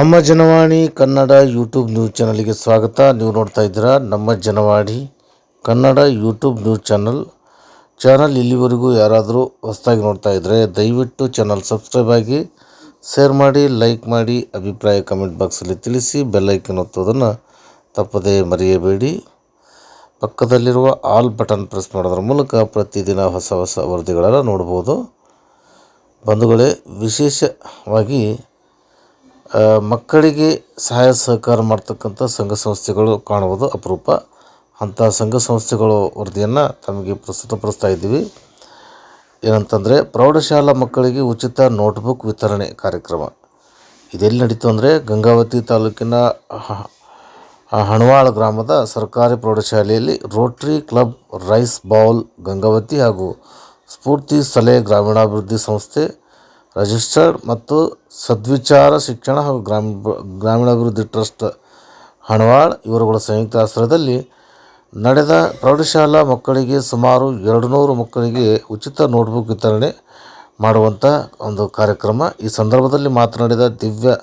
ನಮ್ಮ Janavani Kannada YouTube news ಚಾನಲ್ಗೆ ಸ್ವಾಗತ. ನೀವು ನೋಡ್ತಾ ಇದ್ದೀರಾ ನಮ್ಮ Janavani Kannada YouTube news channel. Channel ಇಲ್ಲಿವರೆಗೂ ಯಾರಾದರೂ ಹೊಸದಾಗಿ ನೋಡ್ತಾ ಇದ್ದರೆ ದಯವಿಟ್ಟು ಚಾನಲ್ ಸಬ್ಸ್ಕ್ರೈಬ್ ಆಗಿ, ಶೇರ್ ಮಾಡಿ, ಲೈಕ್ ಮಾಡಿ, ಅಭಿಪ್ರಾಯ ಕಮೆಂಟ್ ಬಾಕ್ಸಲ್ಲಿ ತಿಳಿಸಿ ಬೆಲ್ಲೈಕನ್ ಒತ್ತೋದನ್ನು ತಪ್ಪದೇ ಮರೆಯಬೇಡಿ. ಪಕ್ಕದಲ್ಲಿರುವ ಆಲ್ ಬಟನ್ ಪ್ರೆಸ್ ಮಾಡೋದ್ರ ಮೂಲಕ ಪ್ರತಿದಿನ ಹೊಸ ಹೊಸ ವರದಿಗಳನ್ನು ನೋಡ್ಬೋದು. ಬಂಧುಗಳೇ, ವಿಶೇಷವಾಗಿ ಮಕ್ಕಳಿಗೆ ಸಹಾಯ ಸಹಕಾರ ಮಾಡ್ತಕ್ಕಂಥ ಸಂಘ ಸಂಸ್ಥೆಗಳು ಕಾಣುವುದು ಅಪರೂಪ. ಅಂಥ ಸಂಘ ಸಂಸ್ಥೆಗಳು ವರದಿಯನ್ನು ತಮಗೆ ಪ್ರಸ್ತುತಪಡಿಸ್ತಾ ಇದ್ದೀವಿ. ಏನಂತಂದರೆ, ಪ್ರೌಢಶಾಲಾ ಮಕ್ಕಳಿಗೆ ಉಚಿತ ನೋಟ್ಬುಕ್ ವಿತರಣೆ ಕಾರ್ಯಕ್ರಮ. ಇದೆಲ್ಲಿ ನಡೀತು ಅಂದರೆ, ಗಂಗಾವತಿ ತಾಲೂಕಿನ ಹಣವಾಳ ಗ್ರಾಮದ ಸರ್ಕಾರಿ ಪ್ರೌಢಶಾಲೆಯಲ್ಲಿ Rotary Club, Rice Bowl, Gangavathi ಹಾಗೂ ಸ್ಫೂರ್ತಿ ಸಲಹೆ ಗ್ರಾಮೀಣಾಭಿವೃದ್ಧಿ ಸಂಸ್ಥೆ ರಿಜಿಸ್ಟರ್ಡ್ ಮತ್ತು ಸದ್ವಿಚಾರ ಶಿಕ್ಷಣ ಹಾಗೂ ಗ್ರಾಮೀಣ ಗ್ರಾಮೀಣಾಭಿವೃದ್ಧಿ ಟ್ರಸ್ಟ್ ಹಣವಾಳ್ ಇವರುಗಳ ಸಂಯುಕ್ತ ಆಶ್ರಯದಲ್ಲಿ ನಡೆದ ಪ್ರೌಢಶಾಲಾ ಮಕ್ಕಳಿಗೆ ಸುಮಾರು ಎರಡು ನೂರು ಮಕ್ಕಳಿಗೆ ಉಚಿತ ನೋಟ್ಬುಕ್ ವಿತರಣೆ ಮಾಡುವಂಥ ಒಂದು ಕಾರ್ಯಕ್ರಮ. ಈ ಸಂದರ್ಭದಲ್ಲಿ ಮಾತನಾಡಿದ ದಿವ್ಯ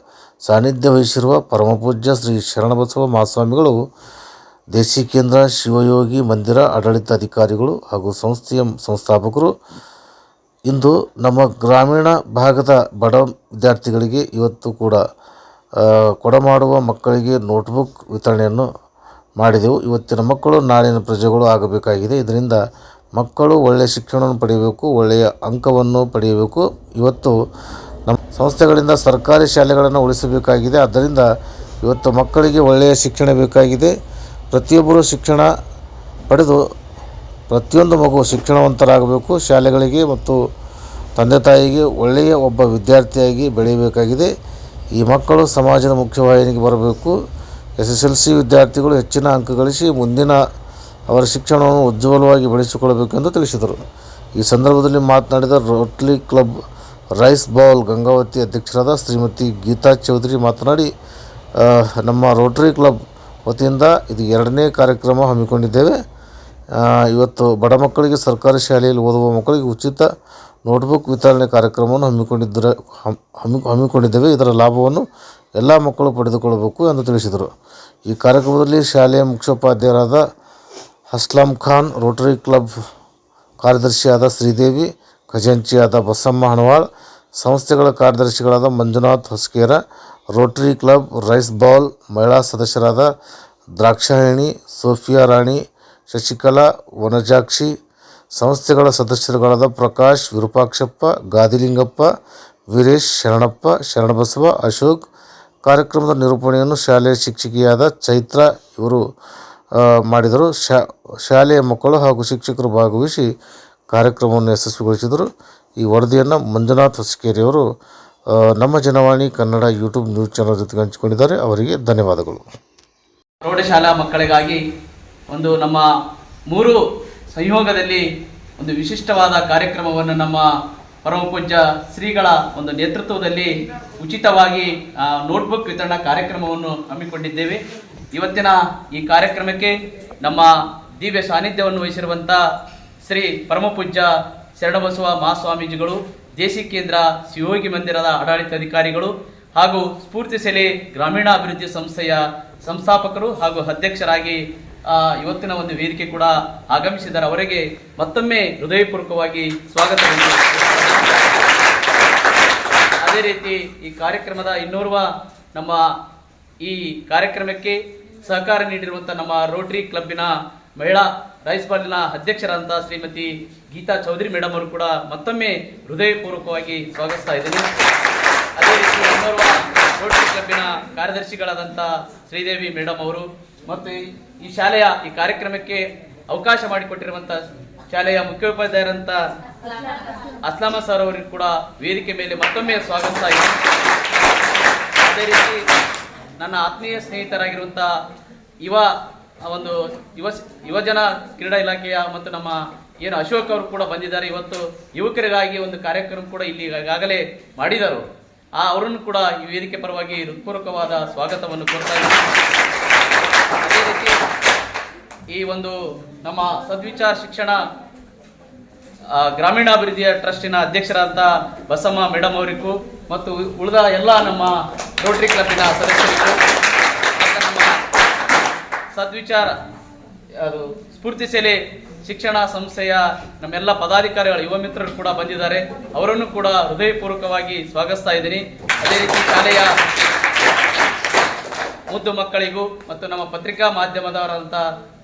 ಸಾನ್ನಿಧ್ಯ ವಹಿಸಿರುವ ಪರಮಪೂಜ್ಯ ಶ್ರೀ ಶರಣಬಸವ ಮಹಾಸ್ವಾಮಿಗಳು, ದೇಶಿ ಕೇಂದ್ರ ಶಿವಯೋಗಿ ಮಂದಿರ ಆಡಳಿತಾಧಿಕಾರಿಗಳು ಹಾಗೂ ಸಂಸ್ಥೆಯ ಸಂಸ್ಥಾಪಕರು ಇಂದು ನಮ್ಮ ಗ್ರಾಮೀಣ ಭಾಗದ ಬಡ ವಿದ್ಯಾರ್ಥಿಗಳಿಗೆ ಇವತ್ತು ಕೂಡ ಕೊಡಮಾಡುವ ಮಕ್ಕಳಿಗೆ ನೋಟ್ಬುಕ್ ವಿತರಣೆಯನ್ನು ಮಾಡಿದೆವು. ಇವತ್ತಿನ ಮಕ್ಕಳು ನಾಳಿನ ಪ್ರಜೆಗಳು ಆಗಬೇಕಾಗಿದೆ. ಇದರಿಂದ ಮಕ್ಕಳು ಒಳ್ಳೆಯ ಶಿಕ್ಷಣವನ್ನು ಪಡೆಯಬೇಕು, ಒಳ್ಳೆಯ ಅಂಕವನ್ನು ಪಡೆಯಬೇಕು. ಇವತ್ತು ನಮ್ಮ ಸಂಸ್ಥೆಗಳಿಂದ ಸರ್ಕಾರಿ ಶಾಲೆಗಳನ್ನು ಉಳಿಸಬೇಕಾಗಿದೆ. ಆದ್ದರಿಂದ ಇವತ್ತು ಮಕ್ಕಳಿಗೆ ಒಳ್ಳೆಯ ಶಿಕ್ಷಣ ಬೇಕಾಗಿದೆ. ಪ್ರತಿಯೊಬ್ಬರು ಶಿಕ್ಷಣ ಪಡೆದು ಪ್ರತಿಯೊಂದು ಮಗು ಶಿಕ್ಷಣವಂತರಾಗಬೇಕು, ಶಾಲೆಗಳಿಗೆ ಮತ್ತು ತಂದೆ ತಾಯಿಗೆ ಒಳ್ಳೆಯ ಒಬ್ಬ ವಿದ್ಯಾರ್ಥಿಯಾಗಿ ಬೆಳೆಯಬೇಕಾಗಿದೆ. ಈ ಮಕ್ಕಳು ಸಮಾಜದ ಮುಖ್ಯವಾಹಿನಿಗೆ ಬರಬೇಕು. ಎಸ್ ಎಸ್ ಎಲ್ ಸಿ ವಿದ್ಯಾರ್ಥಿಗಳು ಹೆಚ್ಚಿನ ಅಂಕ ಗಳಿಸಿ ಮುಂದಿನ ಅವರ ಶಿಕ್ಷಣವನ್ನು ಉಜ್ವಲವಾಗಿ ಬೆಳೆಸಿಕೊಳ್ಳಬೇಕೆಂದು ತಿಳಿಸಿದರು. ಈ ಸಂದರ್ಭದಲ್ಲಿ ಮಾತನಾಡಿದ Rotary Club Rice Bowl Gangavathi ಅಧ್ಯಕ್ಷರಾದ ಶ್ರೀಮತಿ ಗೀತಾ ಚೌಧರಿ ಮಾತನಾಡಿ ನಮ್ಮ ರೋಟ್ರಿ ಕ್ಲಬ್ ವತಿಯಿಂದ ಇದು ಎರಡನೇ ಕಾರ್ಯಕ್ರಮ ಹಮ್ಮಿಕೊಂಡಿದ್ದೇವೆ. ಇವತ್ತು ಬಡ ಮಕ್ಕಳಿಗೆ ಸರ್ಕಾರಿ ಶಾಲೆಯಲ್ಲಿ ಓದುವ ಮಕ್ಕಳಿಗೆ ಉಚಿತ ನೋಟ್ಬುಕ್ ವಿತರಣೆ ಕಾರ್ಯಕ್ರಮವನ್ನು ಹಮ್ಮಿಕೊಂಡಿದ್ದರೆ ಹಮ್ಮಿ, ಹಮ್ಮಿಕೊಂಡಿದ್ದೇವೆ. ಇದರ ಲಾಭವನ್ನು ಎಲ್ಲ ಮಕ್ಕಳು ಪಡೆದುಕೊಳ್ಳಬೇಕು ಎಂದು ತಿಳಿಸಿದರು. ಈ ಕಾರ್ಯಕ್ರಮದಲ್ಲಿ ಶಾಲೆಯ ಮುಖ್ಯೋಪಾಧ್ಯಾಯರಾದ ಅಸ್ಲಾಂ ಖಾನ್, ರೋಟರಿ ಕ್ಲಬ್ ಕಾರ್ಯದರ್ಶಿಯಾದ ಶ್ರೀದೇವಿ, ಖಜಾಂಚಿಯಾದ ಬಸಮ್ಮ ಹಣವಾಳ್, ಸಂಸ್ಥೆಗಳ ಕಾರ್ಯದರ್ಶಿಗಳಾದ Manjunath Hoskera, Rotary Club Rice Bowl ಮಹಿಳಾ ಸದಸ್ಯರಾದ ದ್ರಾಕ್ಷಾಯಣಿ, ಸೋಫಿಯಾ ರಾಣಿ ಶಶಿಕಲಾ, ವನಜಾಕ್ಷಿ, ಸಂಸ್ಥೆಗಳ ಸದಸ್ಯರುಗಳಾದ ಪ್ರಕಾಶ್, ವಿರೂಪಾಕ್ಷಪ್ಪ, ಗಾದಿಲಿಂಗಪ್ಪ, ವೀರೇಶ್, ಶರಣಪ್ಪ, ಶರಣಬಸವ, ಅಶೋಕ್. ಕಾರ್ಯಕ್ರಮದ ನಿರೂಪಣೆಯನ್ನು ಶಾಲೆಯ ಶಿಕ್ಷಕಿಯಾದ ಚೈತ್ರ ಇವರು ಮಾಡಿದರು. ಶಾ, ಶಾಲೆಯ ಮಕ್ಕಳು ಹಾಗೂ ಶಿಕ್ಷಕರು ಭಾಗವಹಿಸಿ ಕಾರ್ಯಕ್ರಮವನ್ನು ಯಶಸ್ವಿಗೊಳಿಸಿದರು. ಈ ವರದಿಯನ್ನು ಮಂಜುನಾಥ್ ಹೊಸಕೇರಿಯವರು ನಮ್ಮ Janavani Kannada YouTube news channel ಜೊತೆಗೆ ಹಂಚಿಕೊಂಡಿದ್ದಾರೆ. ಅವರಿಗೆ ಧನ್ಯವಾದಗಳು. ಪ್ರೌಢಶಾಲಾ ಮಕ್ಕಳಿಗಾಗಿ ಒಂದು ನಮ್ಮ ಮೂರು ಸಂಯೋಗದಲ್ಲಿ ಒಂದು ವಿಶಿಷ್ಟವಾದ ಕಾರ್ಯಕ್ರಮವನ್ನು ನಮ್ಮ ಪರಮಪೂಜ್ಯ ಶ್ರೀಗಳ ಒಂದು ನೇತೃತ್ವದಲ್ಲಿ ಉಚಿತವಾಗಿ ನೋಟ್ಬುಕ್ ವಿತರಣಾ ಕಾರ್ಯಕ್ರಮವನ್ನು ಹಮ್ಮಿಕೊಂಡಿದ್ದೇವೆ. ಇವತ್ತಿನ ಈ ಕಾರ್ಯಕ್ರಮಕ್ಕೆ ನಮ್ಮ ದಿವ್ಯ ಸಾನ್ನಿಧ್ಯವನ್ನು ವಹಿಸಿರುವಂಥ ಶ್ರೀ ಪರಮಪೂಜ್ಯ ಶರಣಬಸವ ಮಹಾಸ್ವಾಮೀಜಿಗಳು ದೇಶಿ ಕೇಂದ್ರ ಶಿವಯೋಗಿ ಮಂದಿರದ ಆಡಳಿತಾಧಿಕಾರಿಗಳು ಹಾಗೂ ಸ್ಫೂರ್ತಿ ಸೆಲೆ ಗ್ರಾಮೀಣಾಭಿವೃದ್ಧಿ ಸಂಸ್ಥೆಯ ಸಂಸ್ಥಾಪಕರು ಹಾಗೂ ಅಧ್ಯಕ್ಷರಾಗಿ ಇವತ್ತಿನ ಒಂದು ವೇದಿಕೆ ಕೂಡ ಆಗಮಿಸಿದ್ದಾರೆ. ಅವರಿಗೆ ಮತ್ತೊಮ್ಮೆ ಹೃದಯಪೂರ್ವಕವಾಗಿ ಸ್ವಾಗತ ಅದೇ ರೀತಿ ಈ ಕಾರ್ಯಕ್ರಮದ ಇನ್ನೋರ್ವ ನಮ್ಮ ಈ ಕಾರ್ಯಕ್ರಮಕ್ಕೆ ಸಹಕಾರ ನೀಡಿರುವಂಥ ನಮ್ಮ ರೋಟರಿ ಕ್ಲಬ್ಬಿನ ಮಹಿಳಾ ರೈಸ್ ಬಾಲಿನ ಅಧ್ಯಕ್ಷರಾದಂಥ ಶ್ರೀಮತಿ ಗೀತಾ ಚೌಧರಿ ಮೇಡಮ್ ಅವರು ಕೂಡ ಮತ್ತೊಮ್ಮೆ ಹೃದಯಪೂರ್ವಕವಾಗಿ ಸ್ವಾಗತಿಸ್ತಾ ಇದ್ದೀನಿ. ಅದೇ ರೀತಿ ಇನ್ನೋರ್ವ ರೋಟರಿ ಕ್ಲಬ್ಬಿನ ಕಾರ್ಯದರ್ಶಿಗಳಾದಂಥ ಶ್ರೀದೇವಿ ಮೇಡಮ್ ಅವರು ಮತ್ತು ಈ- ಶಾಲೆಯ ಈ ಕಾರ್ಯಕ್ರಮಕ್ಕೆ ಅವಕಾಶ ಮಾಡಿಕೊಟ್ಟಿರುವಂಥ ಶಾಲೆಯ ಮುಖ್ಯೋಪಾಧ್ಯಾಯರಂತ ಅಸ್ಲಾಮ ಸರ್ ಅವರಿಗೂ ಕೂಡ ವೇದಿಕೆ ಮೇಲೆ ಮತ್ತೊಮ್ಮೆ ಸ್ವಾಗತ ಇದೆ. ಅದೇ ರೀತಿ ನನ್ನ ಆತ್ಮೀಯ ಸ್ನೇಹಿತರಾಗಿರುವಂಥ ಯುವ ಒಂದು ಯುವ, ಯುವಜನ ಕ್ರೀಡಾ ಇಲಾಖೆಯ ಮತ್ತು ನಮ್ಮ ಏನು ಅಶೋಕ್ ಅವರು ಕೂಡ ಬಂದಿದ್ದಾರೆ. ಇವತ್ತು ಯುವಕರಿಗಾಗಿ ಒಂದು ಕಾರ್ಯಕ್ರಮ ಕೂಡ ಇಲ್ಲಿ ಈಗಾಗಲೇ ಮಾಡಿದರು. ಆ ಅವರನ್ನು ಕೂಡ ಈ ವೇದಿಕೆ ಪರವಾಗಿ ಹೃತ್ಪೂರ್ವಕವಾದ ಸ್ವಾಗತವನ್ನು ಕೊಡ್ತಾ ಅದೇ ರೀತಿ ಈ ಒಂದು ನಮ್ಮ ಸದ್ವಿಚಾರ ಶಿಕ್ಷಣ ಗ್ರಾಮೀಣಾಭಿವೃದ್ಧಿಯ ಟ್ರಸ್ಟಿನ ಅಧ್ಯಕ್ಷರಾದಂಥ ಬಸಮ್ಮ ಮೇಡಮ್ ಅವರಿಗೂ ಮತ್ತು ಉಳಿದ ಎಲ್ಲ ನಮ್ಮ ರೋಟರಿ ಕ್ಲಬ್ನ ಸದಸ್ಯರಿಗೂ ಸದ್ವಿಚಾರ ಅದು ಸ್ಫೂರ್ತಿ ಸೆಲೆ ಶಿಕ್ಷಣ ಸಂಸ್ಥೆಯ ನಮ್ಮೆಲ್ಲ ಪದಾಧಿಕಾರಿಗಳು, ಯುವ ಮಿತ್ರರು ಕೂಡ ಬಂದಿದ್ದಾರೆ. ಅವರನ್ನು ಕೂಡ ಹೃದಯಪೂರ್ವಕವಾಗಿ ಸ್ವಾಗತಿಸ್ತಾ ಇದ್ದೀನಿ. ಅದೇ ರೀತಿ ಶಾಲೆಯ ಮುದ್ದು ಮಕ್ಕಳಿಗೂ ಮತ್ತು ನಮ್ಮ ಪತ್ರಿಕಾ ಮಾಧ್ಯಮದವರಂತ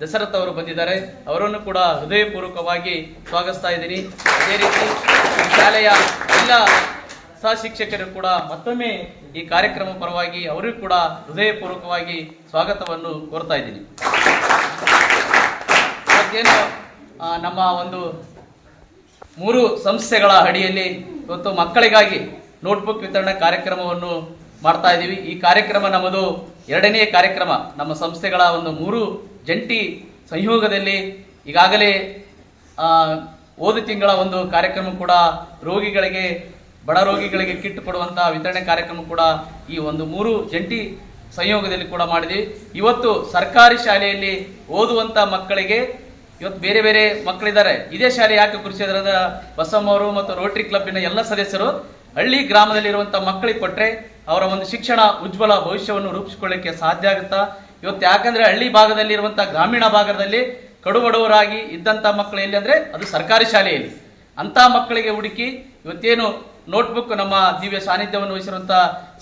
ದಶರಥ್ ಅವರು ಬಂದಿದ್ದಾರೆ. ಅವರನ್ನು ಕೂಡ ಹೃದಯಪೂರ್ವಕವಾಗಿ ಸ್ವಾಗತಿಸ್ತಾ ಇದ್ದೀನಿ. ಅದೇ ರೀತಿ ಶಾಲೆಯ ಎಲ್ಲ ಸಹ ಶಿಕ್ಷಕರು ಕೂಡ ಮತ್ತೊಮ್ಮೆ ಈ ಕಾರ್ಯಕ್ರಮ ಪರವಾಗಿ ಅವರಿಗೂ ಕೂಡ ಹೃದಯಪೂರ್ವಕವಾಗಿ ಸ್ವಾಗತವನ್ನು ಕೋರ್ತಾ ಇದ್ದೀನಿ. ಆ, ನಮ್ಮ ಒಂದು ಮೂರು ಸಂಸ್ಥೆಗಳ ಅಡಿಯಲ್ಲಿ ಇವತ್ತು ಮಕ್ಕಳಿಗಾಗಿ ನೋಟ್ಬುಕ್ ವಿತರಣೆ ಕಾರ್ಯಕ್ರಮವನ್ನು ಮಾಡ್ತಾ ಇದ್ದೀವಿ. ಈ ಕಾರ್ಯಕ್ರಮ ನಮ್ಮದು ಎರಡನೇ ಕಾರ್ಯಕ್ರಮ. ನಮ್ಮ ಸಂಸ್ಥೆಗಳ ಒಂದು ಮೂರು ಜಂಟಿ ಸಂಯೋಗದಲ್ಲಿ ಈಗಾಗಲೇ ಹೋದ ತಿಂಗಳ ಒಂದು ಕಾರ್ಯಕ್ರಮ ಕೂಡ ರೋಗಿಗಳಿಗೆ ಬಡ ರೋಗಿಗಳಿಗೆ ಕಿಟ್ ಕೊಡುವಂಥ ವಿತರಣೆ ಕಾರ್ಯಕ್ರಮ ಕೂಡ ಈ ಒಂದು ಮೂರು ಜಂಟಿ ಸಂಯೋಗದಲ್ಲಿ ಕೂಡ ಮಾಡಿದ್ವಿ. ಇವತ್ತು ಸರ್ಕಾರಿ ಶಾಲೆಯಲ್ಲಿ ಓದುವಂಥ ಮಕ್ಕಳಿಗೆ ಇವತ್ತು ಬೇರೆ ಬೇರೆ ಮಕ್ಕಳಿದ್ದಾರೆ. ಇದೇ ಶಾಲೆ ಯಾಕೆ ಕುರಿಸಿದ್ರೆ ಅಂದ್ರೆ ಬಸಮ್ಮ ಅವರು ಮತ್ತು ರೋಟರಿ ಕ್ಲಬ್ಬಿನ ಎಲ್ಲ ಸದಸ್ಯರು ಹಳ್ಳಿ ಗ್ರಾಮದಲ್ಲಿರುವಂಥ ಮಕ್ಕಳಿಗೆ ಕೊಟ್ಟರೆ ಅವರ ಒಂದು ಶಿಕ್ಷಣ ಉಜ್ವಲ ಭವಿಷ್ಯವನ್ನು ರೂಪಿಸಿಕೊಳ್ಳಕ್ಕೆ ಸಾಧ್ಯ ಆಗುತ್ತಾ? ಇವತ್ತು ಯಾಕಂದ್ರೆ ಹಳ್ಳಿ ಭಾಗದಲ್ಲಿರುವಂಥ ಗ್ರಾಮೀಣ ಭಾಗದಲ್ಲಿ ಕಡುಬಡವರಾಗಿ ಇದ್ದಂಥ ಮಕ್ಕಳು ಎಲ್ಲಿ ಅಂದರೆ ಅದು ಸರ್ಕಾರಿ ಶಾಲೆಯಲ್ಲಿ. ಅಂಥ ಮಕ್ಕಳಿಗೆ ಹುಡುಕಿ ಇವತ್ತೇನು ನೋಟ್ಬುಕ್ ನಮ್ಮ ದಿವ್ಯ ಸಾನ್ನಿಧ್ಯವನ್ನು ವಹಿಸಿರುವಂಥ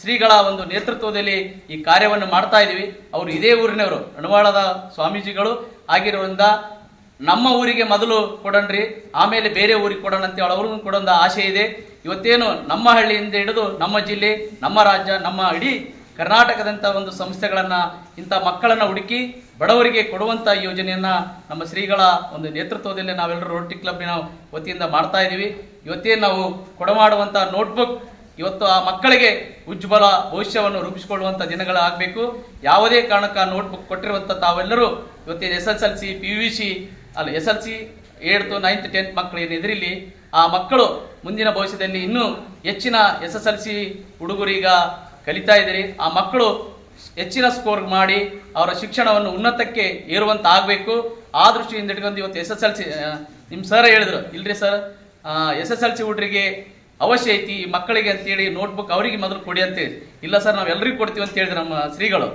ಶ್ರೀಗಳ ಒಂದು ನೇತೃತ್ವದಲ್ಲಿ ಈ ಕಾರ್ಯವನ್ನು ಮಾಡ್ತಾ ಇದ್ದೀವಿ ಅವರು ಇದೇ ಊರಿನವರು. ಅಣವಾಳದ ಸ್ವಾಮೀಜಿಗಳು ಆಗಿರುವಂಥ ನಮ್ಮ ಊರಿಗೆ ಮೊದಲು ಕೊಡಣ್ರಿ ಆಮೇಲೆ ಬೇರೆ ಊರಿಗೆ ಕೊಡೋಣ ಅಂತ ಅವ್ರಿಗೂ ಕೂಡ ಒಂದು ಆಸೆ ಇದೆ. ಇವತ್ತೇನು ನಮ್ಮ ಹಳ್ಳಿಯಿಂದ ಹಿಡಿದು ನಮ್ಮ ಜಿಲ್ಲೆ, ನಮ್ಮ ರಾಜ್ಯ, ನಮ್ಮ ಇಡೀ ಕರ್ನಾಟಕದಂಥ ಒಂದು ಸಂಸ್ಥೆಗಳನ್ನು, ಇಂಥ ಮಕ್ಕಳನ್ನು ಹುಡುಕಿ ಬಡವರಿಗೆ ಕೊಡುವಂಥ ಯೋಜನೆಯನ್ನು ನಮ್ಮ ಶ್ರೀಗಳ ಒಂದು ನೇತೃತ್ವದಲ್ಲಿ ನಾವೆಲ್ಲರೂ ರೋಟಿ ಕ್ಲಬ್ನ ವತಿಯಿಂದ ಮಾಡ್ತಾ ಇದ್ದೀವಿ. ಇವತ್ತೇ ನಾವು ಕೊಡಮಾಡುವಂಥ ನೋಟ್ಬುಕ್ ಇವತ್ತು ಆ ಮಕ್ಕಳಿಗೆ ಉಜ್ವಲ ಭವಿಷ್ಯವನ್ನು ರೂಪಿಸಿಕೊಳ್ಳುವಂಥ ದಿನಗಳಾಗಬೇಕು. ಯಾವುದೇ ಕಾರಣಕ್ಕೆ ನೋಟ್ಬುಕ್ ಕೊಟ್ಟಿರುವಂಥ ತಾವೆಲ್ಲರೂ ಇವತ್ತೇನು S S L C, P U C ಅಲ್ಲ, S L C ಏಳ್ತು ninth tenth ಮಕ್ಕಳು ಏನು ಎದುರಿಲಿ ಆ ಮಕ್ಕಳು ಮುಂದಿನ ಭವಿಷ್ಯದಲ್ಲಿ ಇನ್ನೂ ಹೆಚ್ಚಿನ ಎಸ್ ಎಸ್ ಎಲ್ ಸಿ ಹುಡುಗರೀಗ ಕಲಿತಾ ಇದ್ದೀರಿ. ಆ ಮಕ್ಕಳು ಹೆಚ್ಚಿನ ಸ್ಕೋರ್ ಮಾಡಿ ಅವರ ಶಿಕ್ಷಣವನ್ನು ಉನ್ನತಕ್ಕೆ ಏರುವಂತ ಆಗಬೇಕು ಆ ದೃಷ್ಟಿಯಿಂದ ಇಟ್ಕೊಂಡು ಇವತ್ತು ಎಸ್ ಎಸ್ ಎಲ್ ಸಿ ನಿಮ್ಮ ಸರ್ ಹೇಳಿದ್ರು. ಇಲ್ರಿ sir S S L C ಹುಡುಗರಿಗೆ ಅವಶ್ಯ ಐತಿ, ಈ ಮಕ್ಕಳಿಗೆ ಅಂತೇಳಿ ನೋಟ್ಬುಕ್ ಅವರಿಗೆ ಮೊದಲು ಕೊಡಿ ಅಂತೇಳಿ. ಇಲ್ಲ ಸರ್ ನಾವು ಎಲ್ಲರಿಗೂ ಕೊಡ್ತೀವಿ ಅಂತ ಹೇಳಿದ್ರು ನಮ್ಮ ಶ್ರೀಗಳು.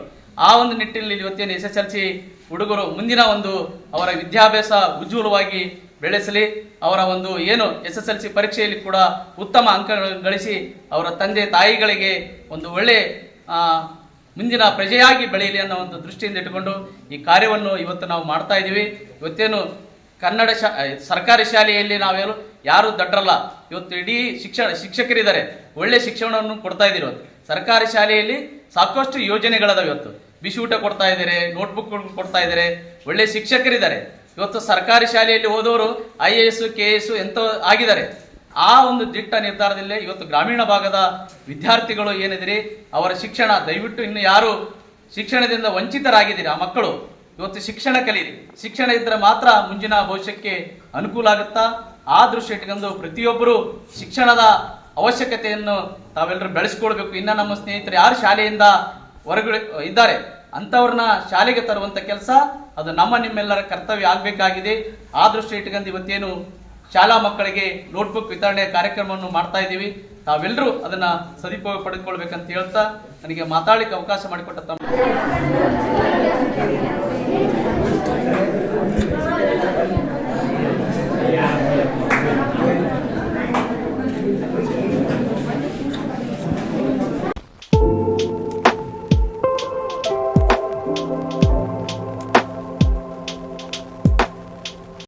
ಆ ಒಂದು ನಿಟ್ಟಿನಲ್ಲಿ ಇವತ್ತೇನು ಎಸ್ ಎಸ್ ಎಲ್ ಸಿ ಹುಡುಗರು ಮುಂದಿನ ಒಂದು ಅವರ ವಿದ್ಯಾಭ್ಯಾಸ ಉಜ್ವಲವಾಗಿ ಬೆಳೆಸಲಿ, ಅವರ ಒಂದು ಏನು ಎಸ್ ಎಸ್ ಎಲ್ ಸಿ ಪರೀಕ್ಷೆಯಲ್ಲಿ ಕೂಡ ಉತ್ತಮ ಅಂಕ ಗಳಿಸಿ ಅವರ ತಂದೆ ತಾಯಿಗಳಿಗೆ ಒಂದು ಒಳ್ಳೆ ಮುಂದಿನ ಪ್ರಜೆಯಾಗಿ ಬೆಳೆಯಲಿ ಅನ್ನೋ ಒಂದು ದೃಷ್ಟಿಯಿಂದ ಇಟ್ಟುಕೊಂಡು ಈ ಕಾರ್ಯವನ್ನು ಇವತ್ತು ನಾವು ಮಾಡ್ತಾ ಇದ್ದೀವಿ. ಇವತ್ತೇನು ಕನ್ನಡ ಶಾ ಸರ್ಕಾರಿ ಶಾಲೆಯಲ್ಲಿ ನಾವೇನು ಯಾರು ದಡ್ಡರಲ್ಲ ಇವತ್ತು ಇಡೀ ಶಿಕ್ಷಣ, ಶಿಕ್ಷಕರಿದ್ದಾರೆ. ಒಳ್ಳೆ ಶಿಕ್ಷಣವನ್ನು ಕೊಡ್ತಾ ಇದ್ದೀರಿ ಸರ್ಕಾರಿ ಶಾಲೆಯಲ್ಲಿ ಸಾಕಷ್ಟು ಯೋಜನೆಗಳದಾವೆ ಇವತ್ತು. ಬಿಸಿ ಊಟ ಕೊಡ್ತಾ ಇದ್ದಾರೆ ನೋಟ್ಬುಕ್ ಕೊಡ್ತಾ ಇದ್ದಾರೆ. ಒಳ್ಳೆ ಶಿಕ್ಷಕರಿದ್ದಾರೆ. ಇವತ್ತು ಸರ್ಕಾರಿ ಶಾಲೆಯಲ್ಲಿ ಓದೋರು I A S K S ಎಂತೋ ಆಗಿದ್ದಾರೆ. ಆ ಒಂದು ದಿಟ್ಟ ನಿರ್ಧಾರದಲ್ಲೇ ಇವತ್ತು ಗ್ರಾಮೀಣ ಭಾಗದ ವಿದ್ಯಾರ್ಥಿಗಳು ಏನಿದಿರಿ ಅವರ ಶಿಕ್ಷಣ, ದಯವಿಟ್ಟು ಇನ್ನು ಯಾರು ಶಿಕ್ಷಣದಿಂದ ವಂಚಿತರಾಗಿದ್ದೀರಿ ಆ ಮಕ್ಕಳು? ಇವತ್ತು ಶಿಕ್ಷಣ ಕಲೀರಿ ಶಿಕ್ಷಣ ಇದ್ದರೆ ಮಾತ್ರ ಮುಂದಿನ ಭವಿಷ್ಯಕ್ಕೆ ಅನುಕೂಲ ಆಗುತ್ತಾ? ಆ ದೃಶ್ಯ ಇಟ್ಕೊಂಡು ಪ್ರತಿಯೊಬ್ಬರು ಶಿಕ್ಷಣದ ಅವಶ್ಯಕತೆಯನ್ನು ತಾವೆಲ್ಲರೂ ಬೆಳೆಸ್ಕೊಳ್ಬೇಕು. ಇನ್ನು ನಮ್ಮ ಸ್ನೇಹಿತರು ಯಾರು ಶಾಲೆಯಿಂದ ಹೊರಗಡೆ ಇದ್ದಾರೆ? ಅಂಥವ್ರನ್ನ ಶಾಲೆಗೆ ತರುವಂಥ ಕೆಲಸ, ಅದು ನಮ್ಮ ನಿಮ್ಮೆಲ್ಲರ ಕರ್ತವ್ಯ ಆಗಬೇಕಾಗಿದೆ. ಆ ದೃಷ್ಟಿ ಇಟ್ಕೊಂಡು ಇವತ್ತೇನು ಶಾಲಾ ಮಕ್ಕಳಿಗೆ ನೋಟ್ಬುಕ್ ವಿತರಣೆ ಕಾರ್ಯಕ್ರಮವನ್ನು ಮಾಡ್ತಾ ಇದ್ದೀವಿ. ತಾವೆಲ್ಲರೂ ಅದನ್ನು ಸದುಪಯೋಗ ಪಡೆದುಕೊಳ್ಬೇಕಂತ ಹೇಳ್ತಾ, ನನಗೆ ಮಾತಾಡಲಿಕ್ಕೆ ಅವಕಾಶ ಮಾಡಿಕೊಟ್ಟ ತಮ್ಮ